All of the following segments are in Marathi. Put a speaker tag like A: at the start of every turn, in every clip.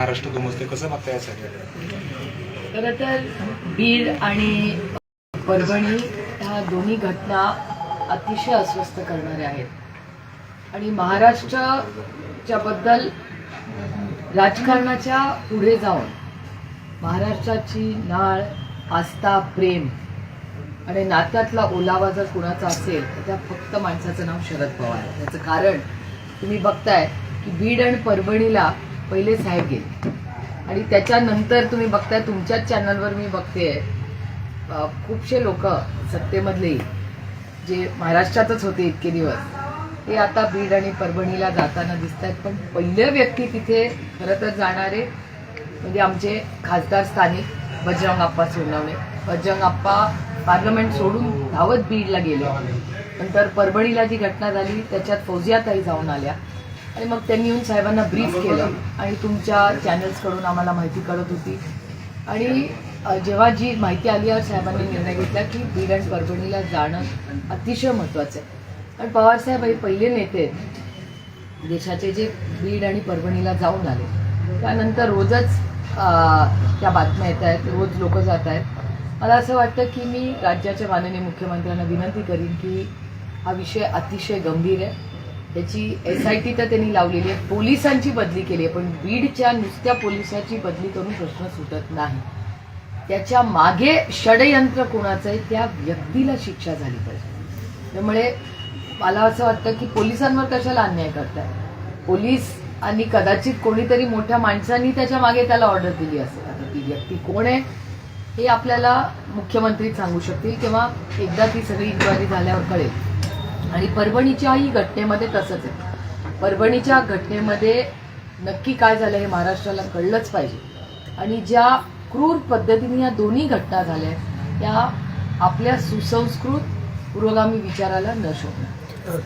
A: महाराष्ट्र गमजते कसं बघता यासाठी
B: खरं तर बीड आणि परभणी ह्या दोन्ही घटना अतिशय अस्वस्थ करणाऱ्या आहेत. आणि महाराष्ट्राच्या बद्दल राजकारणाच्या पुढे जाऊन महाराष्ट्राची नाळ आस्था प्रेम आणि नात्यातला ओलावा जर कुणाचा असेल तर त्या फक्त माणसाचं नाव शरद पवार आहे. त्याचं कारण तुम्ही बघताय की बीड आणि परभणीला पहिले साहेब गेले. आणि त्याच्यानंतर तुम्ही बघताय तुमच्याच चॅनलवर मी बघते खूपशे लोक सत्तेमधले जे महाराष्ट्रातच होते इतके दिवस ते आता बीड आणि परभणीला जाताना दिसत आहेत पण पहिले व्यक्ती तिथे खरं तर जाणारे म्हणजे आमचे खासदार स्थानिक बजरंग आप्पा सोनवणे. बजरंग आप्पा पार्लमेंट सोडून धावत बीडला गेले. नंतर परभणीला जी घटना झाली त्याच्यात फौजियाताई जाऊन आल्या. आणि मग त्यांनी येऊन साहेबांना ब्रीफ केलं. आणि तुमच्या चॅनल्सकडून आम्हाला माहिती कळत होती. आणि जेव्हा जी माहिती आली साहेबांनी निर्णय घेतला की बीड आणि परभणीला जाणं अतिशय महत्त्वाचं आहे. कारण पवारसाहेब हे पहिले नेते आहेत देशाचे जे बीड आणि परभणीला जाऊन आले. त्यानंतर रोजच त्या बातम्या येत आहेत रोज लोक जात आहेत. मला असं वाटतं की मी राज्याच्या माननीय मुख्यमंत्र्यांना विनंती करीन की हा विषय अतिशय गंभीर आहे. त्याची एस आय टी तर त्यांनी लावलेली आहे. पोलिसांची बदली केली आहे पण बीडच्या नुसत्या पोलिसाची बदली करून प्रश्न सुटत नाही. त्याच्यामागे षडयंत्र कोणाचं आहे त्या व्यक्तीला शिक्षा झाली पाहिजे. त्यामुळे मला असं वाटतं की पोलिसांवर कशाला अन्याय करताय? पोलीस आणि कदाचित कोणीतरी मोठ्या माणसांनी त्याच्यामागे त्याला ऑर्डर दिली असेल. आता ती व्यक्ती कोण आहे हे आपल्याला मुख्यमंत्री सांगू शकतील किंवा एकदा ती सगळी इन्क्वायरी झाल्यावर कळेल. आणि परभणीच्याही घटनेमध्ये तसंच आहे. परभणीच्या घटनेमध्ये नक्की काय झालं हे महाराष्ट्राला कळलंच पाहिजे. आणि ज्या क्रूर पद्धतीने या दोन्ही घटना झाल्या त्या आपल्या सुसंस्कृत पुरोगामी विचाराला न शोधणार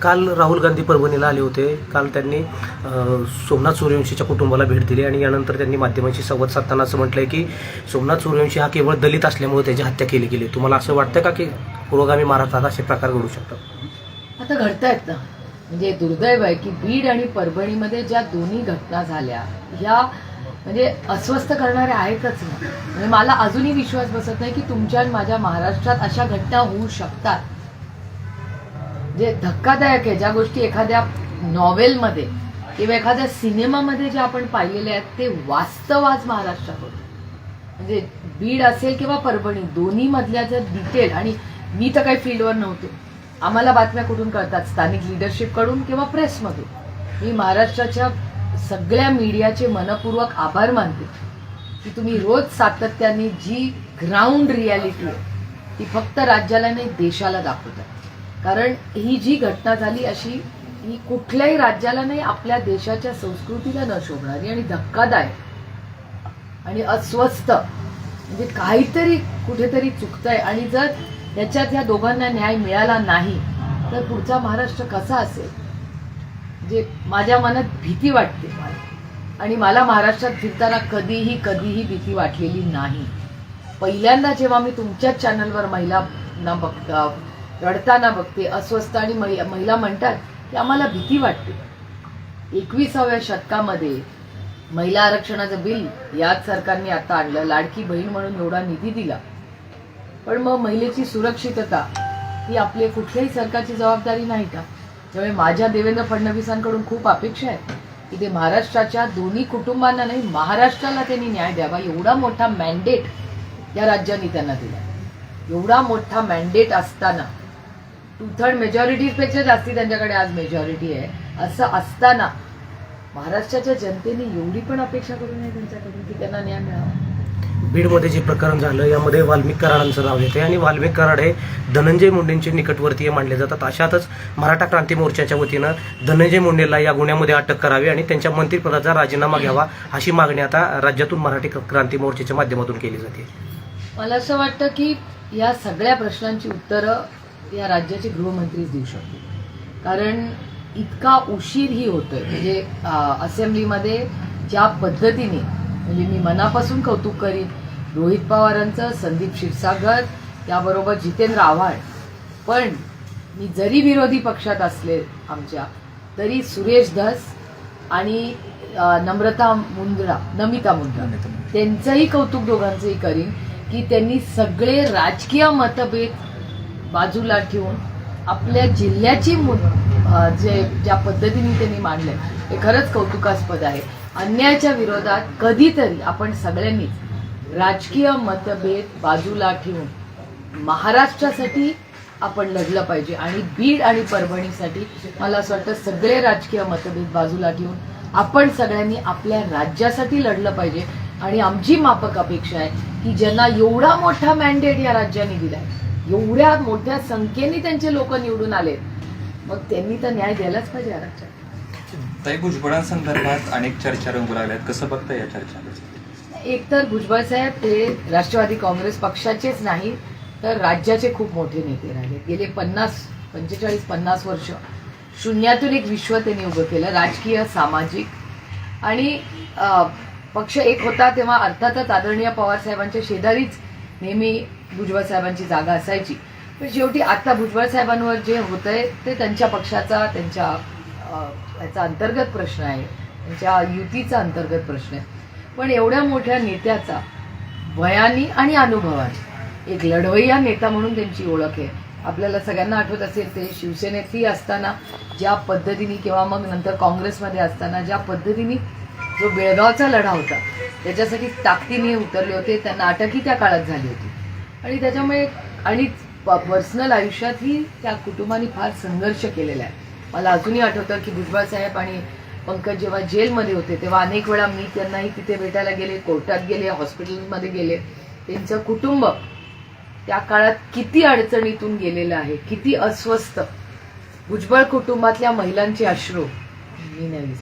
C: काल राहुल गांधी परभणीला आले होते. काल त्यांनी सोमनाथ सूर्यवंशीच्या कुटुंबाला भेट दिली आणि यानंतर त्यांनी माध्यमांशी संवाद साधताना असं म्हटलंय की सोमनाथ सूर्यवंशी हा केवळ दलित असल्यामुळे त्याची हत्या केली गेली. तुम्हाला असं वाटतं का की पुरोगामी महाराष्ट्रात असे प्रकार घडू शकतात?
B: आता घडतायत ना. म्हणजे दुर्दैव आहे की बीड आणि परभणीमध्ये ज्या दोन्ही घटना झाल्या ह्या म्हणजे अस्वस्थ करणाऱ्या आहेतच ना. म्हणजे मला अजूनही विश्वास बसत नाही की तुमच्या आणि माझ्या महाराष्ट्रात अशा घटना होऊ शकतात. जे धक्कादायक आहे ज्या गोष्टी एखाद्या नॉवेलमध्ये किंवा एखाद्या सिनेमामध्ये ज्या आपण पाहिलेल्या आहेत ते वास्तव आज महाराष्ट्रात होतं. म्हणजे बीड असेल किंवा परभणी दोन्ही मधल्या जर डिटेल आणि मी तर काही फील्डवर नव्हते. आम्हाला बातम्या कुठून कळतात? स्थानिक लिडरशिपकडून किंवा प्रेसमधून मी महाराष्ट्राच्या सगळ्या मीडियाचे मनपूर्वक आभार मानते की तुम्ही रोज सातत्याने जी ग्राउंड रियालिटी आहे ती फक्त राज्याला नाही देशाला दाखवतात कारण ही जी घटना झाली अशी ही कुठल्याही राज्याला नाही आपल्या देशाच्या संस्कृतीला न शोभणारी आणि धक्कादायक आणि अस्वस्थ. म्हणजे काहीतरी कुठेतरी चुकतंय. आणि जर त्याच्यात ह्या दोघांना न्याय मिळाला नाही तर पुढचा महाराष्ट्र कसा असेल? म्हणजे माझ्या मनात भीती वाटते आणि मला महाराष्ट्रात फिरताना कधीही कधीही भीती वाटलेली नाही. पहिल्यांदा जेव्हा मी तुमच्याच चॅनलवर महिलांना बघता रडताना बघते अस्वस्थ आणि महि- महिला म्हणतात की आम्हाला भीती वाटते. एकविसाव्या शतकामध्ये महिला आरक्षणाचं बिल याच सरकारने आता आणलं. लाडकी बहीण म्हणून एवढा निधी दिला. पण मग महिलेची सुरक्षितता ही आपली कुठल्याही सरकारची जबाबदारी नाही का? त्यामुळे माझ्या देवेंद्र फडणवीसांकडून खूप अपेक्षा आहे. की ते महाराष्ट्राच्या दोन्ही कुटुंबांना नाही महाराष्ट्राला त्यांनी न्याय द्यावा. एवढा मोठा मॅन्डेट या राज्यांनी त्यांना दिला. एवढा मोठा मॅन्डेट असताना टू थर्ड मेजॉरिटीपेक्षा जास्ती त्यांच्याकडे आज मेजॉरिटी आहे. असं असताना महाराष्ट्राच्या जनतेने एवढी पण अपेक्षा करू नये त्यांच्याकडून की त्यांना न्याय मिळावा.
C: बीडमध्ये जे प्रकरण झालं यामध्ये वाल्मिक कराडांचं नाव येते आणि वाल्मिक कराड हे धनंजय मुंडेंचे निकटवर्तीय मानले जातात. अशातच मराठा क्रांती मोर्चाच्या वतीनं धनंजय मुंडेला या गुन्ह्यामध्ये अटक करावी आणि त्यांच्या मंत्रिपदाचा राजीनामा घ्यावा अशी मागणी आता राज्यातून मराठी क्रांती मोर्चाच्या माध्यमातून केली जाते. मला
B: असं वाटतं की या सगळ्या प्रश्नांची उत्तरं या राज्याचे गृहमंत्रीच देऊ शकतील. कारण इतका उशीरही होतोय. म्हणजे असेंब्लीमध्ये ज्या पद्धतीने म्हणजे मी मनापासून कौतुक करीन रोहित पवारांचं संदीप क्षीरसागर त्याबरोबर जितेंद्र आव्हाड पण मी जरी विरोधी पक्षात असले आमच्या तरी सुरेश धस आणि नम्रता मुंद्रा नमिता मुंद्रा. त्यांचंही कौतुक दोघांचंही करीन की त्यांनी सगळे राजकीय मतभेद बाजूला ठेवून आपल्या जिल्ह्याची मु- जे ज्या पद्धतीने त्यांनी मांडले हे खरंच कौतुकास्पद आहे अन्यायाच्या विरोधात कधीतरी आपण सगळ्यांनीच राजकीय मतभेद बाजूला ठेवून महाराष्ट्रासाठी आपण लढलं पाहिजे आणि बीड आणि परभणीसाठी मला असं वाटतं सगळे राजकीय मतभेद बाजूला ठेवून आपण सगळ्यांनी आपल्या राज्यासाठी लढलं पाहिजे. आणि आमची मापक अपेक्षा आहे की ज्यांना एवढा मोठा मॅन्डेट या राज्याने दिलाय एवढ्या मोठ्या संख्येने त्यांचे लोक निवडून आले मग त्यांनी तर न्याय द्यायलाच पाहिजे या राज्यात.
A: ताई भुजबळांसंदर्भात अनेक चर्चा रंगू लागल्यात. कसं बघता या चर्चा
B: एकतर भुजबळ साहेब ते राष्ट्रवादी काँग्रेस पक्षाचेच नाही तर राज्याचे खूप मोठे नेते राहिले. गेले पन्नास पंचेचाळीस पन्नास वर्ष शून्यातून एक विश्व त्यांनी उभं केलं राजकीय सामाजिक. आणि पक्ष एक होता तेव्हा अर्थातच आदरणीय पवार साहेबांच्या शेजारीच नेहमी भुजबळ साहेबांची जागा असायची. पण शेवटी आता भुजबळ साहेबांवर जे होतंय ते त्यांच्या पक्षाचा त्यांच्या याचा अंतर्गत प्रश्न आहे. त्यांच्या युतीचा अंतर्गत प्रश्न आहे. पण एवढ्या मोठ्या नेत्याचा वयानी आणि अनुभवाने. एक लढवय्या नेता म्हणून त्यांची ओळख आहे. आपल्याला सगळ्यांना आठवत असेल ते शिवसेनेतही असताना ज्या पद्धतीने किंवा मग नंतर काँग्रेसमध्ये असताना ज्या पद्धतीने जो बेळगावचा लढा होता त्याच्यासाठी ताकदीने उतरले होते त्यांना अटकही त्या काळात झाली होती. आणि त्याच्यामुळे आणि पर्सनल आयुष्यातही त्या कुटुंबाने फार संघर्ष केलेला आहे. मला अजूनही आठवतं की भुजबळ साहेब आणि पंकज जेव्हा जेलमध्ये होते तेव्हा अनेक वेळा मी त्यांनाही तिथे भेटायला गेले कोर्टात गेले हॉस्पिटलमध्ये गेले. त्यांचं कुटुंब त्या काळात किती अडचणीतून गेलेलं आहे किती अस्वस्थ. भुजबळ कुटुंबातल्या महिलांचे अश्रू. मी नाही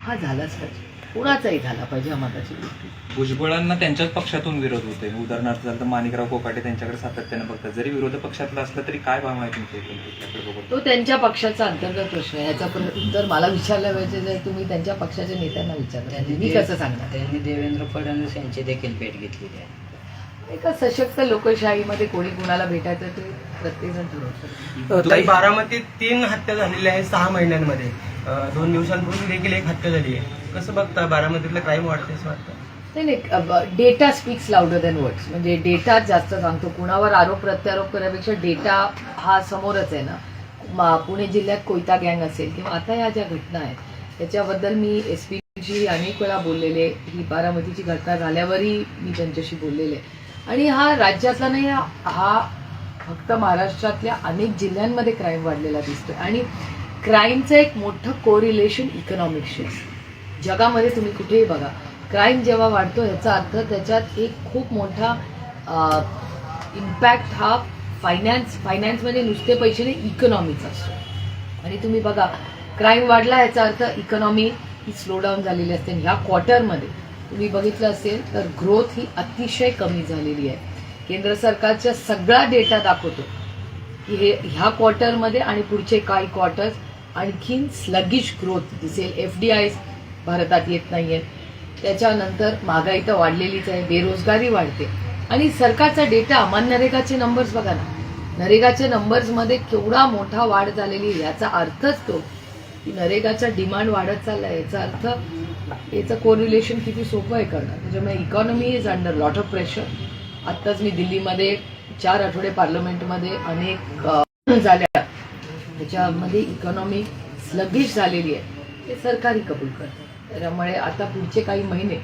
B: हा झालाच पाहिजे. कुणाचाही झाला पाहिजे हा मताची गोष्ट.
A: भुजबळांना त्यांच्याच पक्षातून विरोध होतोय. उदाहरणार्थ झालं तर माणिकराव कोकाटे त्यांच्याकडे सातत्याने बघतात. जरी विरोधी पक्षातला असलं तरी काय भाव आहे तुमच्या?
B: तो त्यांच्या पक्षाचा अंतर्गत प्रश्न आहे. याचा उत्तर मला विचारलं पाहिजे जर तुम्ही त्यांच्या पक्षाच्या नेत्यांना विचारलं मी कसं सांगणार?
D: त्यांनी देवेंद्र फडणवीस यांची देखील भेट घेतलेली आहे.
B: एका सशक्त लोकशाहीमध्ये कोणी कुणाला भेटायचं ते प्रत्येकजण ठरवतं
E: ताई बारामतीत तीन हत्या झालेल्या आहेत सहा महिन्यांमध्ये. दोन दिवसांपूर्वी देखील एक हत्या झाली आहे. कसं बघता? बारामतीतलं क्राईम वाढते असं वाटतं?
B: नाही नाही data speaks louder than words म्हणजे डेटा जास्त सांगतो. कुणावर आरोप प्रत्यारोप करण्यापेक्षा डेटा हा समोरच आहे ना. पुणे जिल्ह्यात कोयता गँग असेल किंवा आता या ज्या घटना आहेत त्याच्याबद्दल मी एस पीची अनेक वेळा बोललेले ही बारामतीची घटना झाल्यावरही मी त्यांच्याशी बोललेले आणि हा राज्यातला नाही हा- हा फक्त महाराष्ट्रातल्या अनेक जिल्ह्यांमध्ये क्राईम वाढलेला दिसतोय. आणि क्राईमचं एक मोठं कोरिलेशन इकॉनॉमिक्सशी असतं. जगामध्ये तुम्ही कुठेही बघा. क्राईम जेव्हा वाढतो ह्याचा अर्थ त्याच्यात एक खूप मोठा इम्पॅक्ट हा फायनान्स फायनान्समध्ये नुसते पैसे नाही इकॉनॉमीचा असतो. आणि तुम्ही बघा क्राईम वाढला याचा अर्थ इकॉनॉमी ही स्लो डाऊन झालेली असते. आणि ह्या क्वार्टरमध्ये तुम्ही बघितलं असेल तर ग्रोथ ही अतिशय कमी झालेली आहे. केंद्र सरकारचा सगळा डेटा दाखवतो. की हे ह्या क्वार्टरमध्ये आणि पुढचे काही क्वार्टर्स आणखीन स्लगिश ग्रोथ दिसेल. एफ डी आय भारतात येत नाहीये. त्याच्यानंतर महागाई तर वाढलेलीच आहे बेरोजगारी वाढते. आणि सरकारचा डेटा मनरेगाचे नंबर्स बघा ना. नरेगाच्या नंबर्समध्ये केवढा मोठा वाढ झालेली आहे याचा अर्थच तो. की नरेगाचा डिमांड वाढत चाललाय याचा अर्थ याचं कोरिलेशन किती सोपं आहे करणं. त्याच्यामुळे economy is under lot of pressure आत्ताच मी दिल्लीमध्ये चार आठवडे पार्लमेंटमध्ये अनेक झाल्या. त्याच्यामध्ये इकॉनॉमी स्लगिश झालेली आहे. ते सरकारही कबूल करतं. त्याच्यामुळे आता पुढचे काही महिने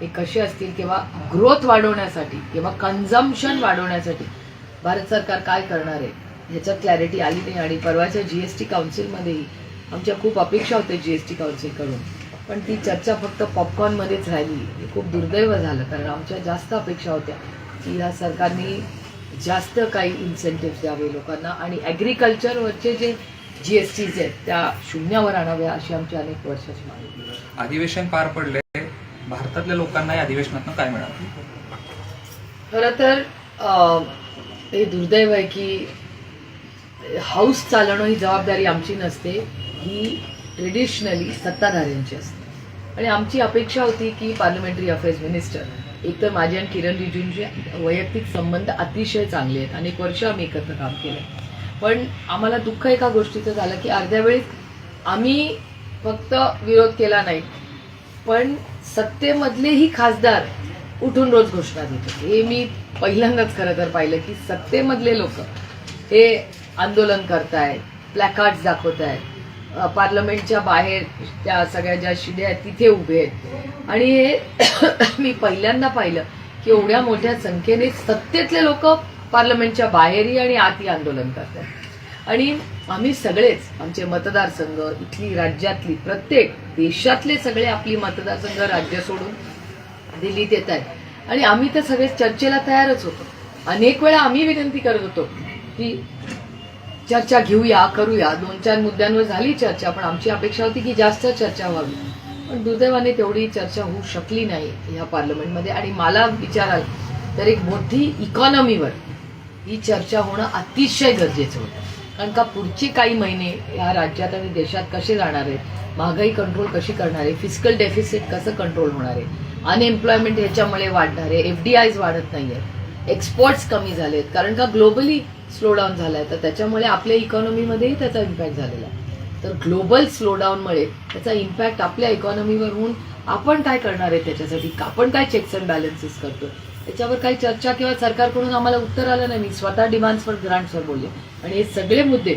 B: हे कसे असतील किंवा ग्रोथ वाढवण्यासाठी किंवा कन्झम्पशन वाढवण्यासाठी भारत सरकार काय करणार आहे ह्याच्यात क्लॅरिटी आली नाही. आणि परवाच्या जी एस टी काउन्सिलमध्येही आमच्या खूप अपेक्षा होत्या जी एस टी काउन्सिलकडून पण ती चर्चा फक्त पॉपकॉर्नमध्येच राहिली. हे खूप दुर्दैव झालं. कारण आमच्या जास्त अपेक्षा होत्या की ह्या सरकारने जास्त काही इन्सेंटिव्ह द्यावे लोकांना. आणि ॲग्रिकल्चरवरचे जे जी एस टीज आहेत त्या शून्यावर आणाव्या अशी आमची अनेक वर्षाची मागणी.
A: अधिवेशन पार पडले भारतातल्या लोकांना या अधिवेशनातून काय मिळालं?
B: खरं तर हे दुर्दैव आहे की हाऊस चालवणं ही जबाबदारी आमची नसते ही ट्रेडिशनली सत्ताधाऱ्यांची असते. आणि आमची अपेक्षा होती की पार्लमेंटरी अफेअर्स मिनिस्टर एकतर माझे आणि किरण रिजिजूंचे वैयक्तिक संबंध अतिशय चांगले आहेत. अनेक वर्ष आम्ही एकत्र काम केलं पण आम्हाला दुःख एका गोष्टीचं झालं की अर्ध्या वेळेस आम्ही फक्त विरोध केला नाही पण सत्तेमधलेही खासदार उठून रोज घोषणा देत होते. हे मी पहिल्यांदाच खरं तर पाहिलं की सत्तेमधले लोक हे आंदोलन करतायत प्लॅकार्ड्स दाखवत आहेत पार्लमेंटच्या बाहेर त्या सगळ्या ज्या शिड्या आहेत तिथे उभे आहेत. आणि हे मी पहिल्यांदा पाहिलं की एवढ्या मोठ्या संख्येने सत्तेतले लोक पार्लमेंटच्या बाहेरही आणि आतही आंदोलन करतात. आणि आम्ही सगळेच आमचे मतदारसंघ इथली राज्यातली प्रत्येक देशातले सगळे आपली मतदारसंघ राज्य सोडून दिल्लीत येत आहेत. आणि आम्ही तर सगळे चर्चेला तयारच होतो. अनेक वेळा आम्ही विनंती करत होतो की चर्चा घेऊया करूया. दोन चार मुद्द्यांवर झाली चर्चा पण आमची अपेक्षा होती की जास्त चर्चा व्हावी. पण दुर्दैवाने तेवढी चर्चा होऊ शकली नाही या पार्लमेंटमध्ये. आणि मला विचाराल तर एक मोठी इकॉनॉमीवर ही चर्चा होणं अतिशय गरजेचं होतं. कारण का पुढचे काही महिने या राज्यात आणि देशात कसे जाणार आहेत महागाई कंट्रोल कशी करणार आहे फिजिकल डेफिसिट कसं कंट्रोल होणार आहे अनएम्प्लॉयमेंट ह्याच्यामुळे वाढणार आहे एफ डी आयज वाढत नाही आहेत एक्सपोर्ट्स कमी झालेत. कारण का ग्लोबली स्लो डाऊन झालाय तर त्याच्यामुळे आपल्या इकॉनॉमीमध्येही त्याचा इम्पॅक्ट झालेला आहे. तर ग्लोबल स्लोडाऊनमुळे त्याचा इम्पॅक्ट आपल्या इकॉनॉमीवर होऊन आपण काय करणार आहे त्याच्यासाठी? आपण काय चेक्स अँड बॅलन्सेस करतो त्याच्यावर काही चर्चा किंवा सरकारकडून आम्हाला उत्तर आलं नाही. मी स्वतः डिमांड्सवर ग्रांट्सवर बोलले. आणि हे सगळे मुद्दे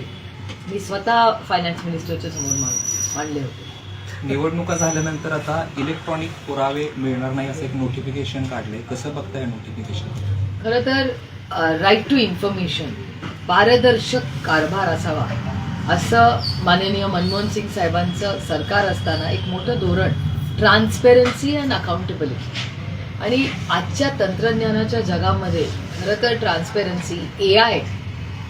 B: मी स्वतः फायनान्स मिनिस्टरच्या समोर मांड- मांडले होते.
A: निवडणुका झाल्यानंतर आता इलेक्ट्रॉनिक पुरावे मिळणार नाही असं एक नोटिफिकेशन काढले कसं बघताय नोटिफिकेशन
B: खरं तर राईट टू इन्फॉर्मेशन पारदर्शक कारभार असावा असं माननीय मनमोहन सिंग साहेबांचं सरकार असताना एक मोठं धोरण ट्रान्सपेरन्सी अँड अकाउंटेबिलिटी आणि आजच्या तंत्रज्ञानाच्या जगामध्ये खरं तर ट्रान्सपेरन्सी ए आय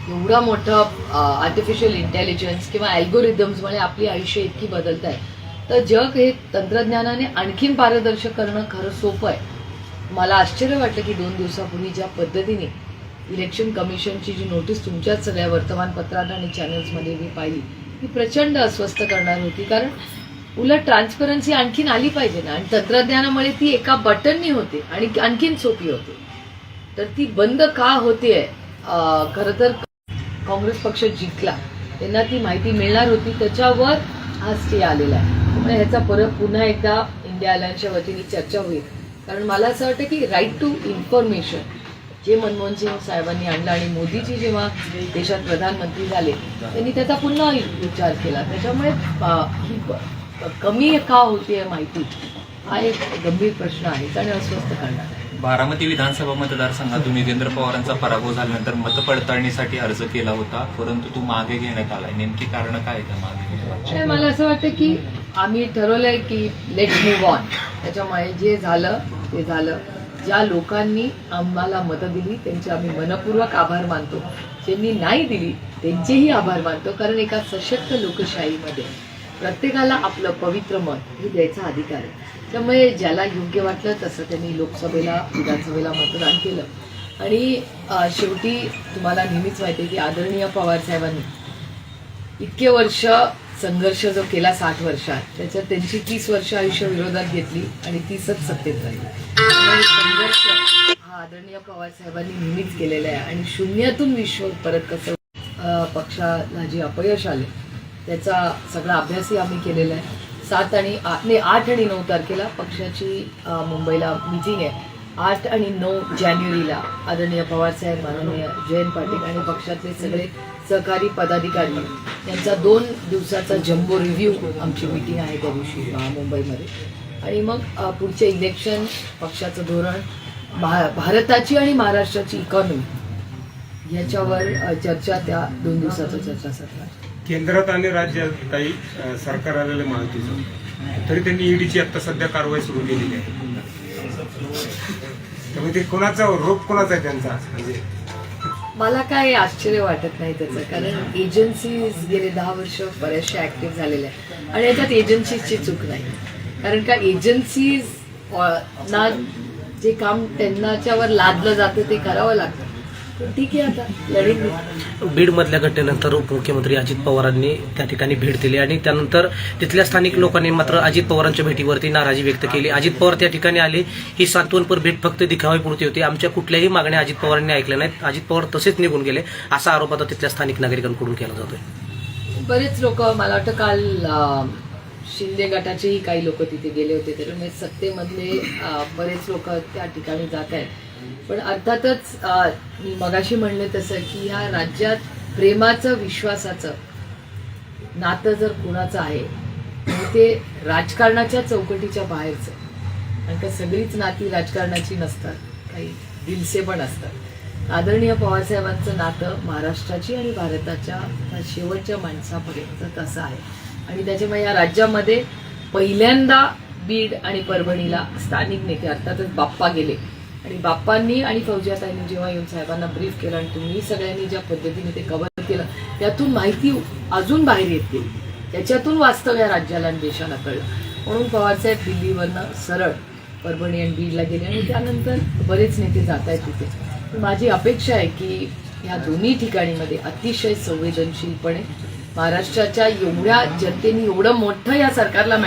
B: एवढा मोठं आर्टिफिशियल इंटेलिजन्स किंवा अल्गोरिदम्समुळे आपली आयुष्य इतकी बदलत आहे तर जग हे तंत्रज्ञानाने आणखीन पारदर्शक करणं खरं सोपं आहे. मला आश्चर्य वाटलं की दोन दिवसापूर्वी ज्या पद्धतीने इलेक्शन कमिशनची जी नोटीस तुमच्याच सगळ्या वर्तमानपत्रात आणि चॅनल्समध्ये मी पाहिली ती प्रचंड अस्वस्थ करणार होती. कारण उलट ट्रान्सपरन्सी आणखीन आली पाहिजे ना. आणि तंत्रज्ञानामुळे ती एका बटननी होते आणि आणखीन सोपी होते. तर ती बंद का होते खरं तर काँग्रेस पक्ष जिंकला. त्यांना ती माहिती मिळणार होती. त्याच्यावर हा स्टे आलेला आहे. त्यामुळे ह्याचा परत पुन्हा एकदा इंडिया अलायन्सच्या वतीने चर्चा होईल. कारण मला असं वाटतं की राईट टू इन्फॉर्मेशन जे मनमोहन सिंग साहेबांनी आणलं आणि मोदीजी जेव्हा देशात प्रधानमंत्री झाले त्यांनी त्याचा पुन्हा विचार केला. त्याच्यामुळे कमी का होते माहिती? हा एक गंभीर प्रश्न आहे आणि अस्वस्थ करणार आहे.
A: बारामती विधानसभा मतदारसंघातून युगेंद्र पवारांचा पराभव झाल्यानंतर मतपडताळणीसाठी अर्ज केला होता परंतु तो मागे घेण्यात आलाय. नेमकी कारण काय आहे त्या मागे
B: मला असं वाटतं की आम्ही ठरवलंय की लेट मूव्ह ऑन त्याच्यामुळे जे झालं ते झालं. ज्या लोकांनी आम्हाला मतं दिली त्यांचे आम्ही मनपूर्वक आभार मानतो. ज्यांनी नाही दिली त्यांचेही आभार मानतो कारण एका सशक्त लोकशाहीमध्ये प्रत्येकाला आपलं पवित्र मत हे द्यायचा अधिकार आहे. त्यामुळे ज्याला योग्य वाटलं तसं त्यांनी लोकसभेला विधानसभेला मतदान केलं. आणि शेवटी तुम्हाला नेहमीच माहिती आहे की आदरणीय पवार साहेबांनी इतके वर्ष संघर्ष जो केला साठ वर्षात त्याच्यात त्यांची तीस वर्ष आयुष्य विरोधात घेतली आणि तीसच सत्तेत राहिली. संघर्ष हा आदरणीय पवार साहेबांनी नेहमीच केलेला आहे. आणि शून्यातून विश्व परत कसं पक्षाला जे अपयश आले त्याचा सगळा अभ्यासही आम्ही केलेला आहे. सात आणि आठ नाही आठ आणि नऊ तारखेला पक्षाची मुंबईला मिटिंग आहे. आठ आणि नऊ जानेवारीला आदरणीय पवारसाहेब माननीय जयंत पाटील आणि पक्षातले सगळे सहकारी पदाधिकारी यांचा दोन दिवसाचा जम्बो रिव्ह्यू आमची मीटिंग आहे त्या दिवशी मुंबईमध्ये आणि मग पुढचे इलेक्शन पक्षाचं धोरण भा भारताची आणि महाराष्ट्राची इकॉनॉमी याच्यावर चर्चा त्या दोन दिवसाचं चर्चा सरकार
F: केंद्रात आणि राज्यात काही सरकार आलेलं माहितीचं तरी त्यांनी ईडीची आता सध्या कारवाई सुरू केलेली आहे. त्यामुळे ते कोणाचा रोप कोणाचा आहे त्यांचा? म्हणजे
B: मला काय आश्चर्य वाटत नाही त्याचं कारण एजन्सीज गेले दहा वर्ष बऱ्याचशा ऍक्टिव्ह झालेल्या आहेत. आणि याच्यात एजन्सीजची चूक नाही. कारण का एजन्सीज ना जे काम त्यांनाच्यावर लादलं जातं ते करावं लागतं. ठीक आहे आता. लढेल मी.
C: बीडमधल्या घटनेनंतर उपमुख्यमंत्री अजित पवारांनी त्या ठिकाणी भेट दिली आणि त्यानंतर तिथल्या स्थानिक लोकांनी मात्र अजित पवारांच्या भेटीवरती नाराजी व्यक्त केली. अजित पवार त्या ठिकाणी आले ही सांत्वनपर भेट फक्त दिखावापुरती होती. आमच्या कुठल्याही मागण्या अजित पवारांनी ऐकल्या नाहीत. अजित पवार तसेच निघून गेले. असा आरोप आता तिथल्या स्थानिक नागरिकांकडून केला जातोय.
B: बरेच लोक मला वाटतं काल अं, शिंदे गटाचेही काही लोक तिथे गेले होते. त्याच्यामुळे सत्तेमधले बरेच लोक त्या ठिकाणी जात आहेत. पण अर्थातच मी मगाशी म्हणले तसं की ह्या राज्यात प्रेमाचं विश्वासाचं नातं जर कुणाचं आहे ते राजकारणाच्या चौकटीच्या बाहेरचं. कारण का सगळीच नाती राजकारणाची नसतात. काही दिलसे पण असतात. आदरणीय पवारसाहेबांचं नातं महाराष्ट्राची आणि भारताच्या शेवटच्या माणसापर्यंत तसं आहे. आणि त्याच्यामुळे या राज्यामध्ये पहिल्यांदा बीड आणि परभणीला स्थानिक नेते अर्थातच बाप्पा गेले. आणि बाप्पांनी आणि फौजियाताईंनी जेव्हा येऊन साहेबांना ब्रीफ केलं आणि तुम्ही सगळ्यांनी ज्या पद्धतीने ते कव्हर केलं त्यातून माहिती अजून बाहेर येते. त्याच्यातून वास्तव या राज्याला आणि देशाला कळलं. म्हणून पवारसाहेब दिल्लीवरनं सरळ परभणी आणि बीडला गेले आणि त्यानंतर बरेच नेते जात आहेत तिथे. माझी अपेक्षा आहे की या दोन्ही ठिकाणीमध्ये अतिशय संवेदनशीलपणे महाराष्ट्राच्या एवढ्या जनतेने एवढं मोठं या सरकारला